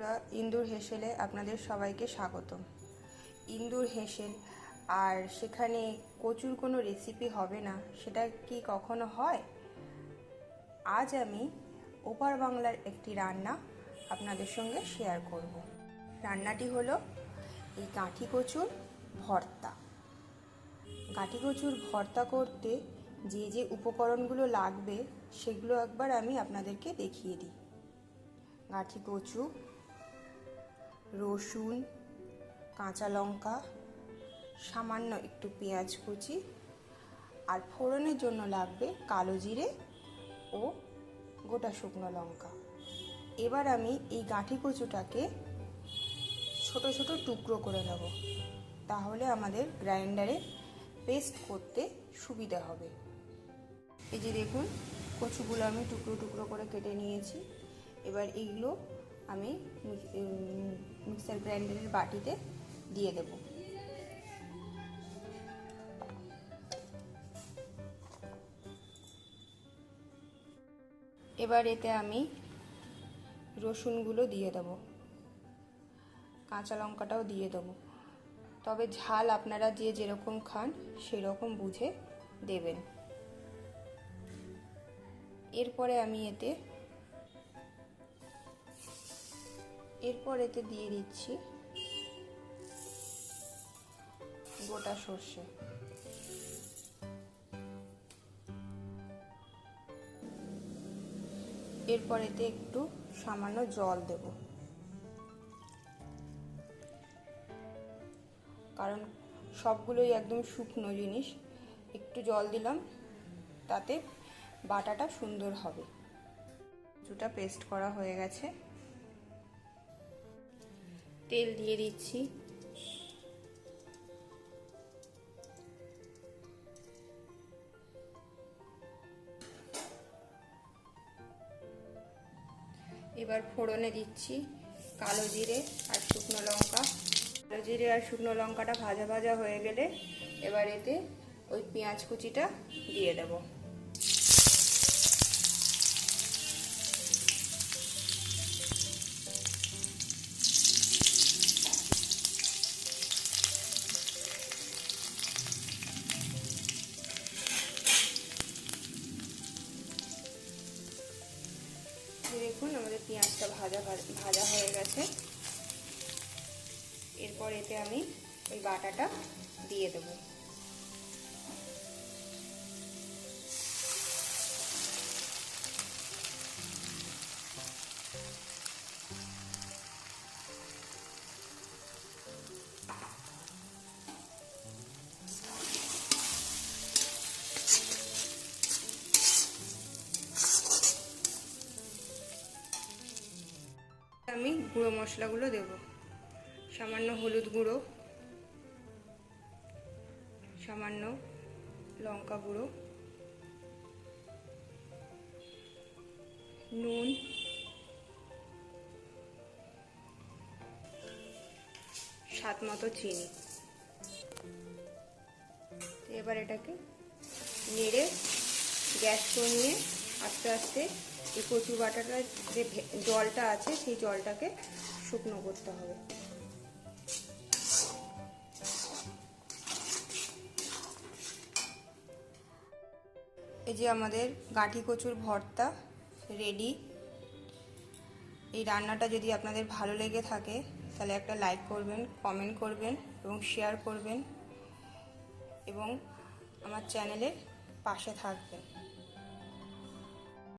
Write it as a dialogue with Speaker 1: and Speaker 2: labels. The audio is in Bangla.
Speaker 1: বন্ধুরা ইন্দুর হেসেলে আপনাদের সবাইকে স্বাগতম। ইন্দুর হেসেল, আর সেখানে কচুর কোনো রেসিপি হবে না, সেটা কি কখনো হয়? আজ আমি ওপার বাংলার একটি রান্না আপনাদের সঙ্গে শেয়ার করব। রান্নাটি হলো এই কাঠি কচুর ভর্তা। গাঁঠি কচুর ভর্তা করতে যে যে উপকরণগুলো লাগবে, সেগুলো একবার আমি আপনাদেরকে দেখিয়ে দিই। গাঁঠি কচু রসুন, কাঁচা লঙ্কা, সামান্য একটু পেঁয়াজ কুচি আর ফোড়নের জন্য লাগবে কালো জিরে ও গোটা শুকনো লঙ্কা। এবার আমি এই গাঁঠি কচুটাকে ছোট ছোট টুকরো করে নেব। তাহলে আমাদের গ্রাইন্ডারে পেস্ট করতে সুবিধা হবে। এই যে দেখুন, কচুগুলো আমি টুকরো টুকরো করে কেটে নিয়েছি। এবার এইগুলো আমি মিক্সার গ্রাইন্ডারের বাটিতে দিয়ে দেব। এবার এতে আমি রসুনগুলো দিয়ে দেব। কাঁচা লঙ্কাটাও দিয়ে দেবো। তবে ঝাল আপনারা যে যেরকম খান সেরকম বুঝে দেবেন। এরপরে আমি এতে এরপর এতে দিয়ে দিচ্ছি গোটা সর্ষে। এরপর এতে একটু সামান্য জল দেব। কারণ সবগুলোই একদম শুকনো জিনিস। একটু জল দিলাম, তাতে বাটাটা সুন্দর হবে। কিছুটা পেস্ট করা হয়ে গেছে। তেল দিয়ে দিচ্ছি। এবার ফোড়নে দিচ্ছি কালো জিরে আর শুকনো লঙ্কা। কালো জিরে আর শুকনো লঙ্কাটা ভাজা ভাজা হয়ে গেলে এবার এতে ওই পেঁয়াজ কুচিটা দিয়ে দেবো। পেঁয়াজটা ভাজা ভাজা হয়ে গেছে। এরপর এতে আমি ওই বাটাটা দিয়ে দেব। আমি গুঁড়ো মশলাগুলো দেব। সামান্য হলুদ গুঁড়ো, সামান্য লঙ্কা গুঁড়ো, নুন, স্বাদ মতো চিনি। এবার এটাকে নেড়ে গ্যাস কমিয়ে আস্তে আস্তে এই কচু বাটাটা যে জলটা আছে, সেই জলটাকে শুকনো করতে হবে। এই যে আমাদের গাঁঠি কচুর ভর্তা রেডি এই রান্নাটা যদি আপনাদের ভালো লেগে থাকে, তাহলে একটা লাইক করবেন কমেন্ট করবেন এবং শেয়ার করবেন এবং আমার চ্যানেলের পাশে থাকবেন।